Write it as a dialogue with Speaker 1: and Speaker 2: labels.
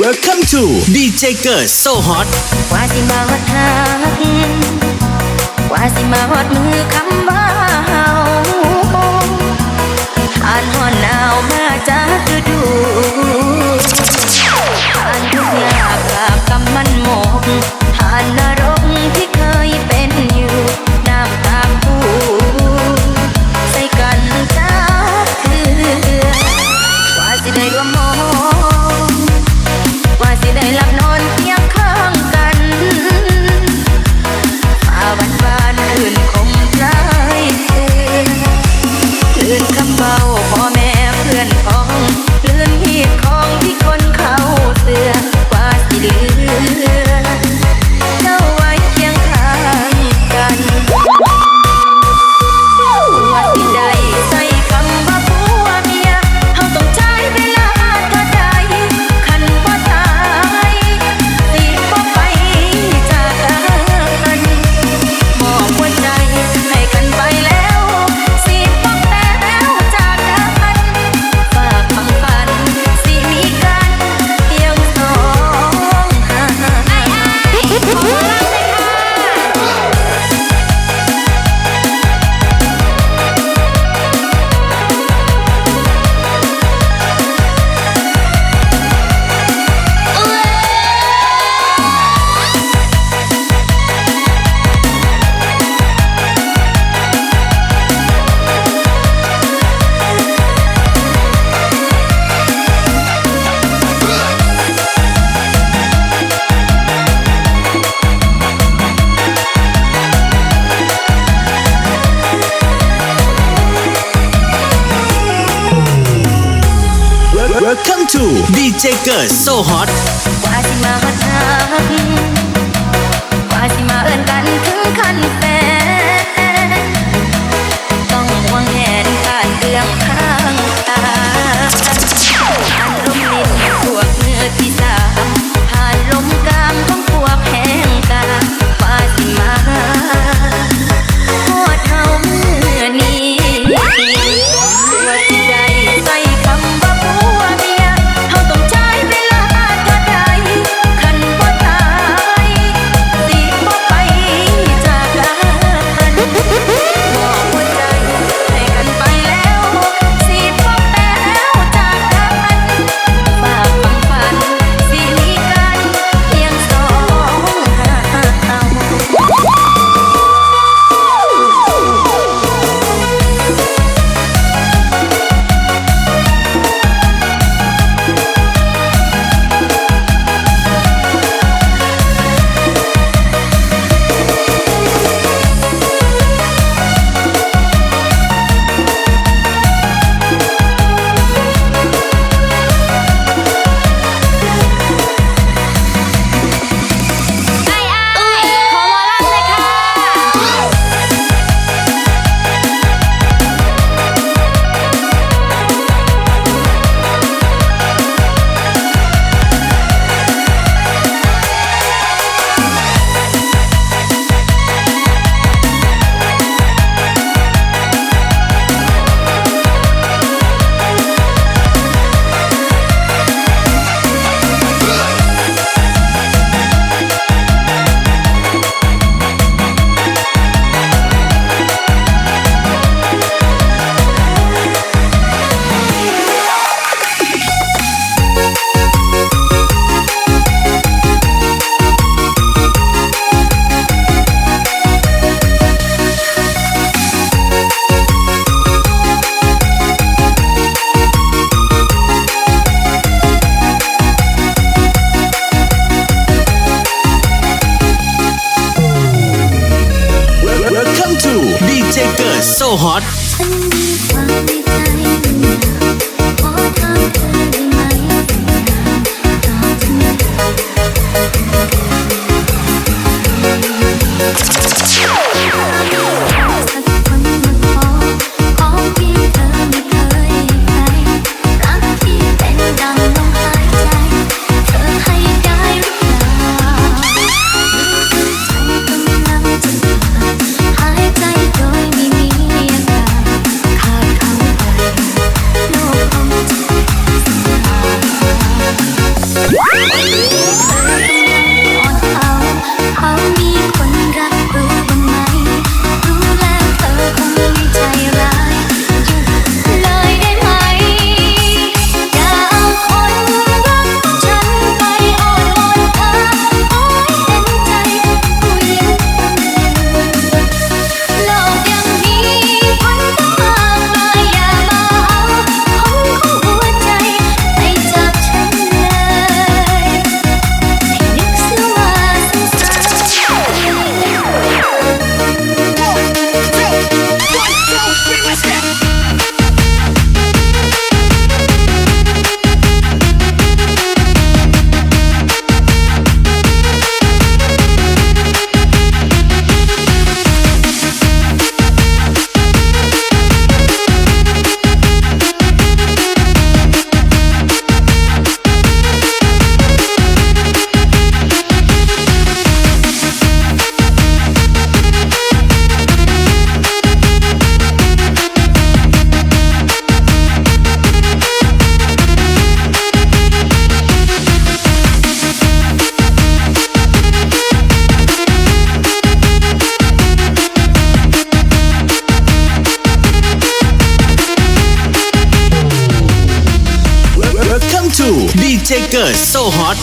Speaker 1: Welcome to DJ เกิร์ So Hot
Speaker 2: ว่าสิมาฮอดหากว่าสิมาฮอดมือคำว่าเฮาอ่านฮอดหนาวมาจากฤดูอ่านทุกยากลาบกำมันหมกผ่านนรกที่เคยเป็นอยู่น้ำตาคู่ใส่กันจากเธอว่าสิได้ร่วหมอ
Speaker 1: Welcome to DJ Girls So Hot. to DJ Girl So Hot.
Speaker 3: take us so hot.